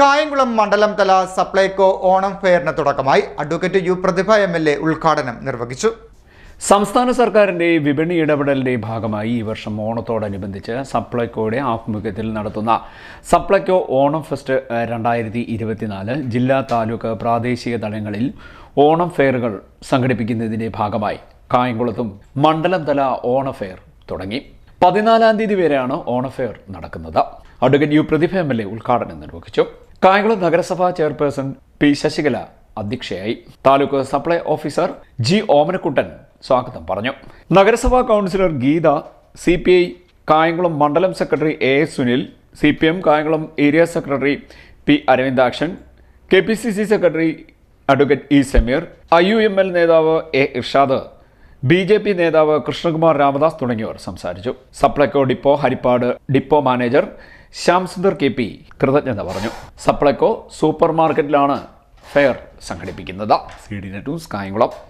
കായംകുളം മണ്ഡലം തല സപ്ലൈകോ ഓണം ഫെയറിന് തുടക്കമായി. Advocate U Prathibha M L A ഉദ്ഘാടനം നിർവഹിച്ചു. സംസ്ഥാന സർക്കാരിന്റെ വിപണി ഇടപെടലിന്റെ ഭാഗമായി ഈ വർഷം ഓണത്തോടനുബന്ധിച്ച് സപ്ലൈകോയുടെ ആഭിമുഖ്യത്തിൽ നടത്തുന്ന സപ്ലൈകോ ഓണം ഫെസ്റ്റ് രണ്ടായിരത്തി ഇരുപത്തിനാല് ജില്ലാ താലൂക്ക് പ്രാദേശിക തലങ്ങളിൽ ഓണം ഫെയറുകൾ സംഘടിപ്പിക്കുന്നതിന്റെ ഭാഗമായി കായംകുളത്തും മണ്ഡലം തല ഓണ ഫെയർ തുടങ്ങി. പതിനാലാം തീയതി വരെയാണ് ഓണ ഫെയർ നടക്കുന്നത്. Advocate U Prathibha M L A ഉദ്ഘാടനം നിർവഹിച്ചു. കായംകുളം നഗരസഭാ ചെയർപേഴ്സൺ പി ശശികല അധ്യക്ഷയായി. Taluk supply officer G Omanakuttan സ്വാഗതം പറഞ്ഞു. നഗരസഭാ councillor Geetha C P I Kayamkulam മണ്ഡലം secretary A S Sunil C P M Kayamkulam area secretary P Aravindakshan K P C C secretary advocate E Sameer I U M L നേതാവ് A Irshad B J P നേതാവ് കൃഷ്ണകുമാർ രാമദാസ് തുടങ്ങിയവർ സംസാരിച്ചു. Supplyco depot Haripad depot manager Shyam Sundar K P കൃതജ്ഞത പറഞ്ഞു. Supplyco super മാർക്കറ്റിലാണ് fair സംഘടിപ്പിക്കുന്നത്. C D net news Kayamkulam.